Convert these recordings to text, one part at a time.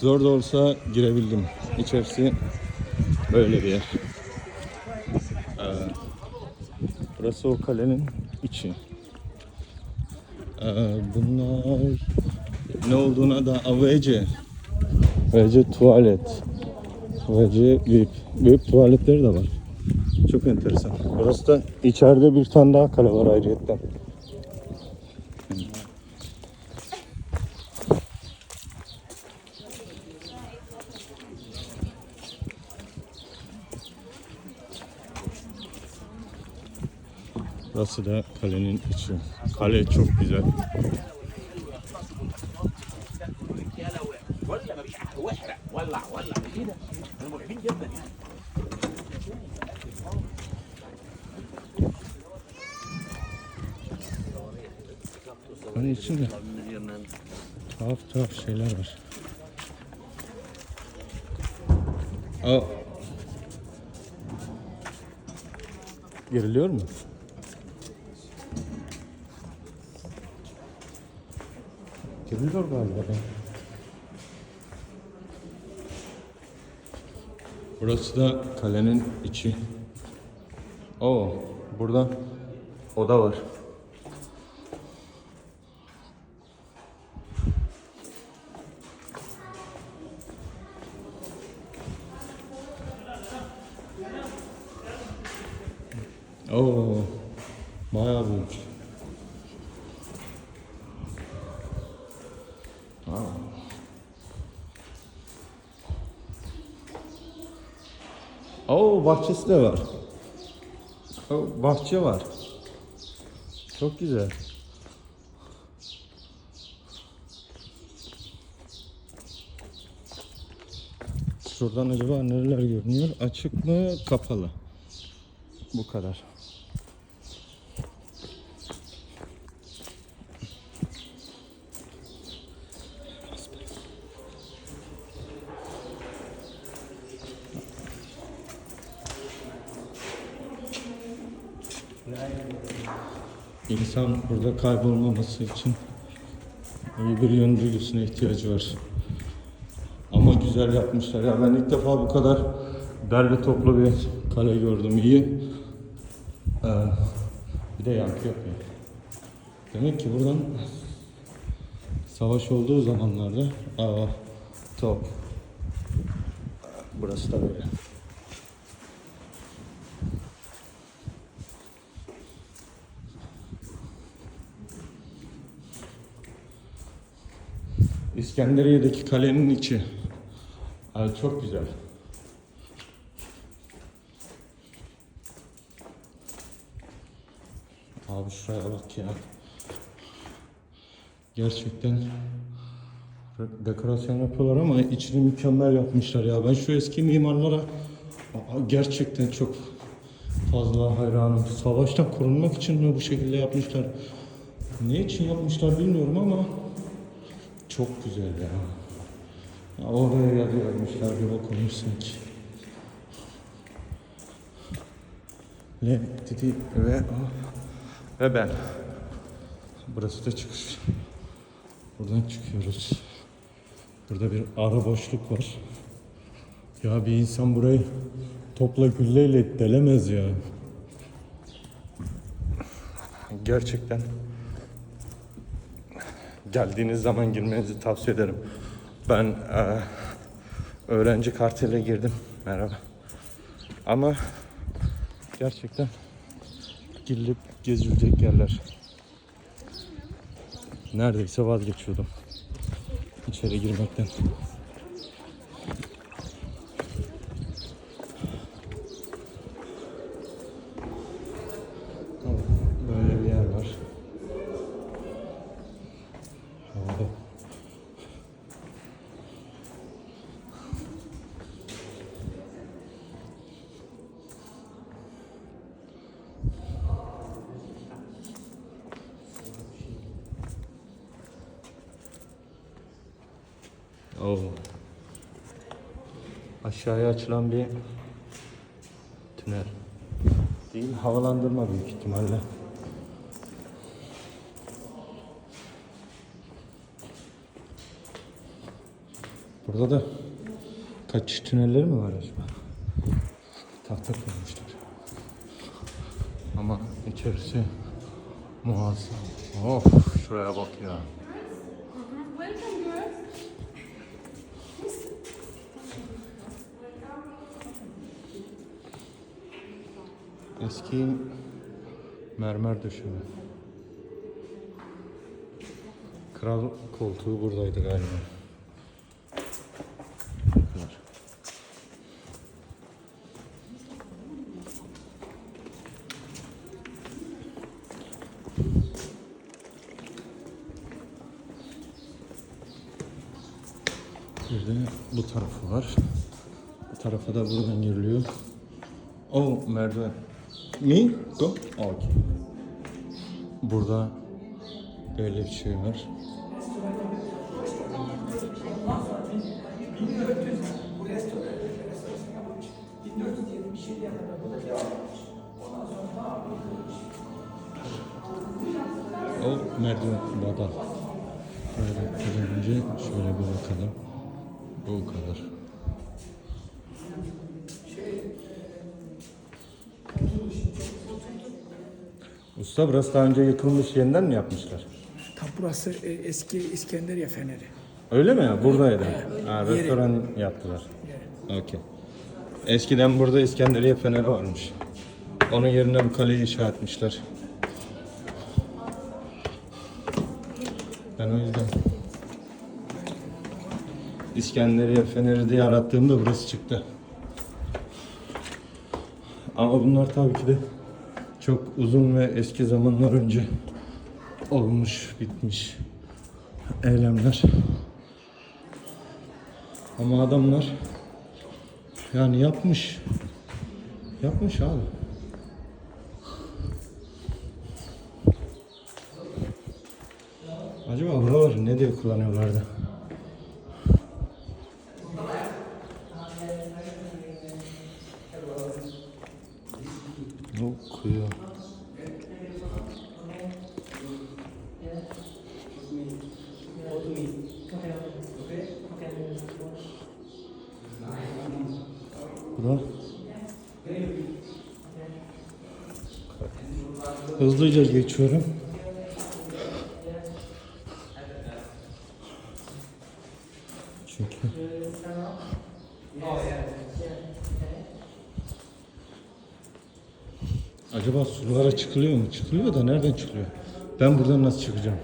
Zor da olsa girebildim. İçerisi böyle bir yer. Ee, burası o kalenin içi. Ee, bunlar ne olduğuna da AVC. AVC tuvalet. AVC VIP. VIP tuvaletleri de var. Çok enteresan. Burası da içeride bir tane daha kale var ayrıyetten. Burası da kalenin içi. Kale çok güzel. Kale içinde tuhaf tuhaf şeyler var. Aa. Geriliyor mu? Giriliyor galiba. ya. Burası da kalenin içi. Oo, burada oda var. Bahçesi de var. Bahçe var. Çok güzel. Şuradan acaba nereler görünüyor? Açık mı, kapalı? Bu kadar. İnsan burada kaybolmaması için iyi bir yön duygusuna ihtiyacı var. Ama güzel yapmışlar ya. Ben ilk defa bu kadar derli toplu bir kale gördüm. İyi. Ee, bir de yankı yapıyor. Demek ki buradan savaş olduğu zamanlarda aa, top. Burası da böyle. İskenderiye'deki kalenin içi. Ay çok güzel. Abi şuraya bak ya. Gerçekten dekorasyon yapıyorlar ama içini mükemmel yapmışlar ya. Ben şu eski mimarlara gerçekten çok fazla hayranım. Savaştan korunmak için mi bu şekilde yapmışlar? Ne için yapmışlar bilmiyorum ama çok güzel ya. ya oraya yazı yazmışlar bir okumuşsun sanki. Le dedi ve ve ben. Burası da çıkış. Buradan çıkıyoruz. Burada bir ara boşluk var. Ya bir insan burayı topla gülleyle delemez ya. Gerçekten geldiğiniz zaman girmenizi tavsiye ederim. Ben eee, öğrenci kartıyla girdim. Merhaba. Ama gerçekten girilip gezilecek yerler. Neredeyse vazgeçiyordum içeri girmekten. Böyle bir yer var. Havada. Oo. Aşağıya açılan bir tünel. Değil, havalandırma büyük ihtimalle. Burada da kaçış tünelleri mi var acaba? Tahta koymuşlar. Ama içerisi muazzam. Of şuraya bak ya. Eski mermer döşeme. Kral koltuğu buradaydı galiba. Bir de bu tarafı var. Bu tarafa da buradan giriliyor. Oh merdiven. Me? Go. Okay. Burada böyle bir şey var. O merdiven baba. Böyle önce şöyle bir bakalım. Bu kadar. Usta burası daha önce yıkılmış yeniden mi yapmışlar? Tam burası e, eski İskenderiye Feneri. Öyle mi? Buradaydı. Ha, Yeri. restoran yaptılar. Okey. Eskiden burada İskenderiye Feneri varmış. Onun yerine bu kaleyi inşa etmişler. Ben o yüzden İskenderiye Feneri diye arattığımda burası çıktı. Ama bunlar tabii ki de çok uzun ve eski zamanlar önce olmuş, bitmiş eylemler. Ama adamlar yani yapmış. Yapmış abi. Acaba buraları ne diye kullanıyorlardı? Yok kuyu. Bura. Hızlıca geçiyorum. Çünkü Acaba sulara çıkılıyor mu? Çıkılıyor da nereden çıkılıyor? Ben buradan nasıl çıkacağım?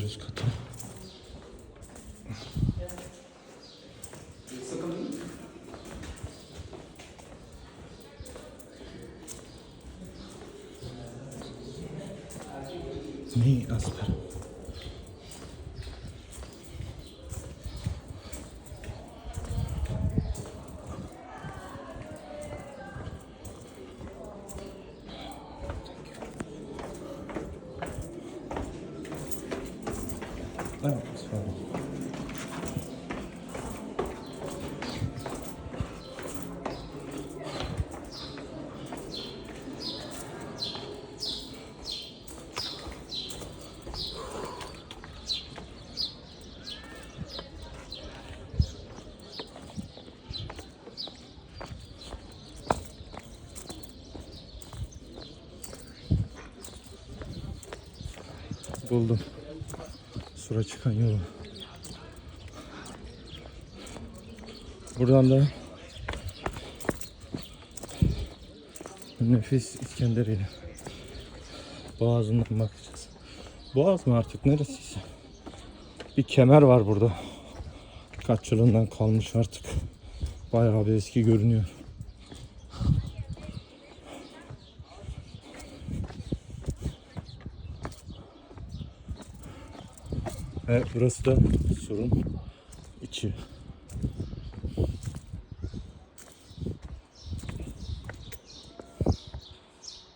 Bir üst kata. Ne asper? Buldum. Sura çıkan yolu. Buradan da nefis İskenderiye Boğazından bakacağız. Boğaz mı artık neresiyse. Bir kemer var burada. Kaç yılından kalmış artık. Bayağı bir eski görünüyor. Ve burası da surun içi.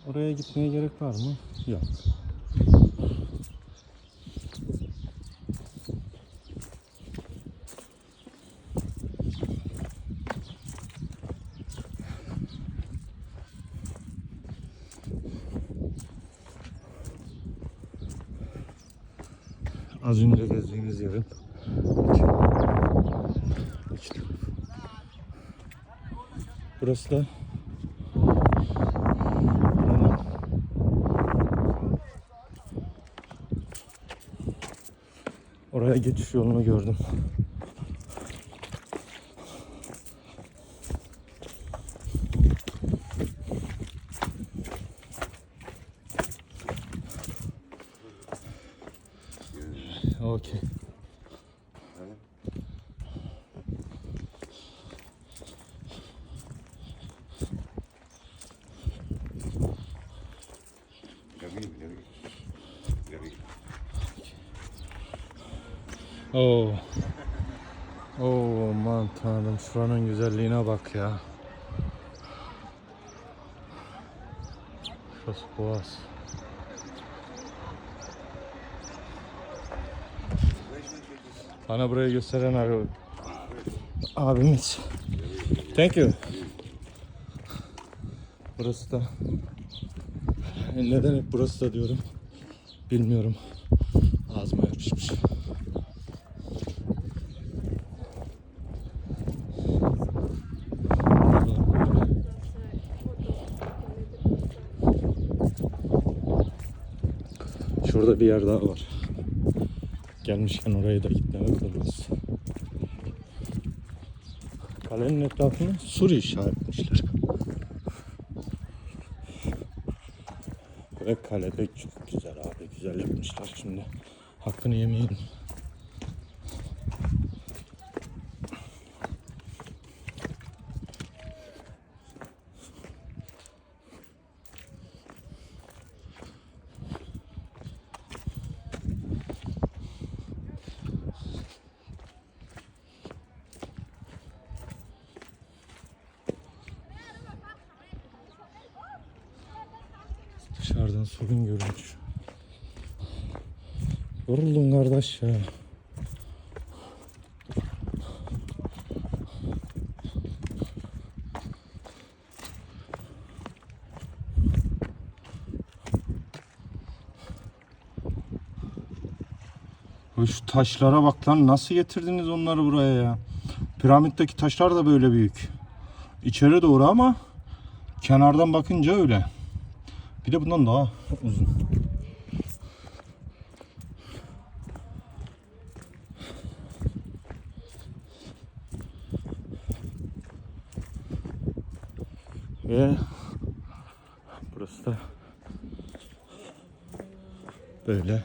Oraya gitmeye gerek var mı? Yok. İki. Burası da Oraya geçiş yolunu gördüm. Okay. Oo. Oo aman tanrım şuranın güzelliğine bak ya. Şurası boğaz. Bana burayı gösteren abi. Abimiz. Thank you. Burası da neden hep burası da diyorum bilmiyorum. Ağzıma yapışmış. Şurada bir yer daha var. Gelmişken oraya da gitmemek olmaz. Kalenin etrafını sur inşa etmişler. Ve kalede çok güzel abi. Güzel yapmışlar şimdi. Hakkını yemeyelim. Dışarıdan sorun görünüyor. Yoruldum kardeş ya. Şu taşlara bak lan nasıl getirdiniz onları buraya ya? Piramitteki taşlar da böyle büyük. İçeri doğru ama kenardan bakınca öyle. Bir de bundan daha uzun. Ve burası da böyle.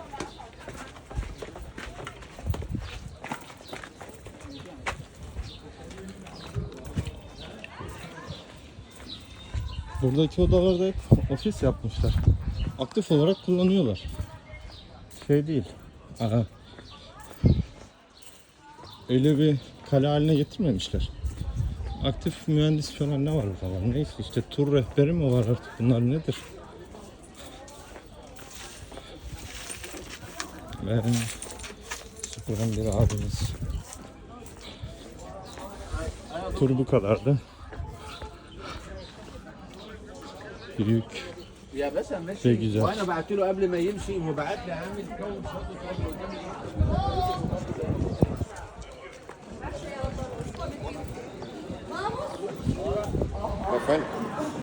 Buradaki odalarda hep ofis yapmışlar. Aktif olarak kullanıyorlar. Şey değil. Aha. Öyle bir kale haline getirmemişler. Aktif mühendis falan ne var falan. Neyse işte tur rehberi mi var artık bunlar nedir? Ve süpüren bir abimiz. Tur bu kadardı. Büyük يا باشا ماشي. وأنا بعت له قبل ما يمشي هو بعت لي عامل جو شاطر